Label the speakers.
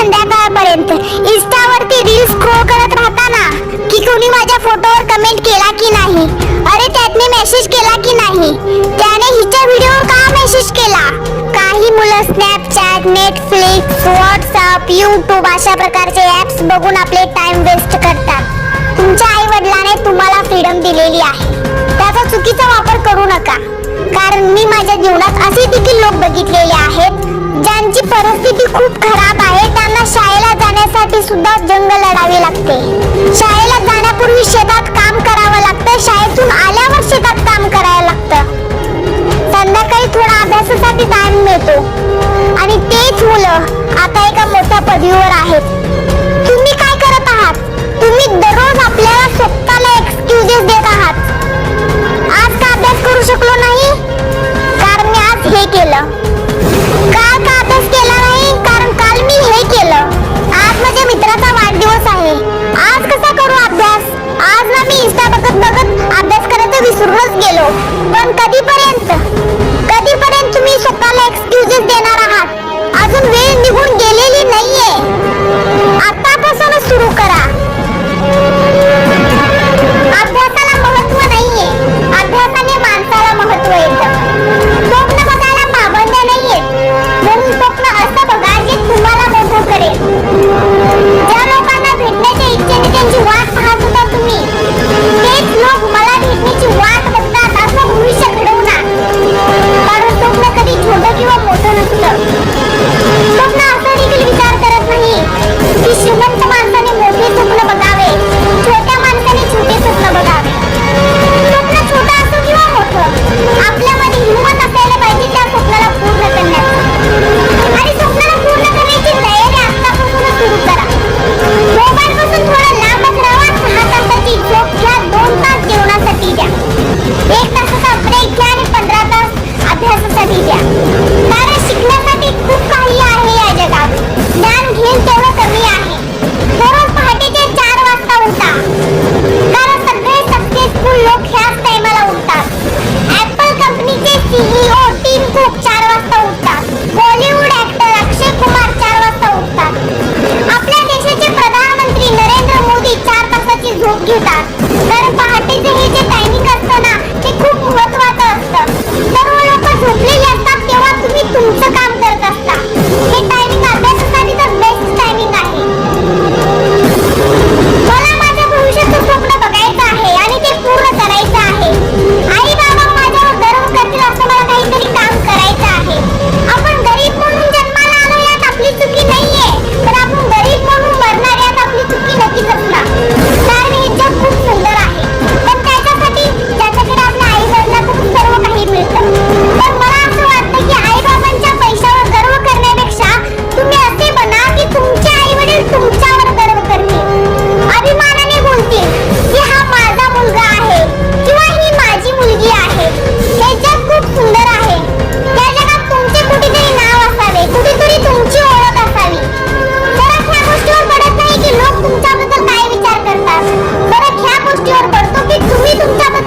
Speaker 1: संध्याकाळपर्यंत. इंस्टावरती reels scroll करत राहताना की कोणी माझ्या फोटोवर कमेंट केला की नाही? अरे त्यातने मेसेज केला की नाही? त्याने हिच्या व्हिडिओवर का मेसेज केला? काही मुलं स्नॅपचॅट नेटफ्लिक्स व्हॉट्सअप यूट्यूब अशा प्रकारचे ॲप्स बघून आपले टाइम वेस्ट करतात. तुमच्या आई वडिलाने तुम्हाला फ्रीडम दिलेली आहे. त्याचा चुकीचा वापर करू नका. कारण मी माझ्या जीवनात असे देखील लोक बघितलेले आहेत ज्यांची परिस्थिती खूप खराब सुद्धा जंग लढावे लागते. शाळेला जाण्यापूर्वी शेतात काम करावं लागतं. शाळेतून आल्यावर शेतात काम करायला लागतं. संध्याकाळी थोडा अभ्यासासाठी टाइम मिळतो. आणि तेच मुलं आता एका मोठ्या पदवीवर आहेत. तुम्ही काय करत आहात? तुम्ही दररोज आपल्याला स्वतःला एक्सक्यूजेस देत आहात. आज का अभ्यास करू शकलो नाही? कारण मी आज हे केलं. काय का अभ्यास केला? heyecan তুমি তুমি তুমি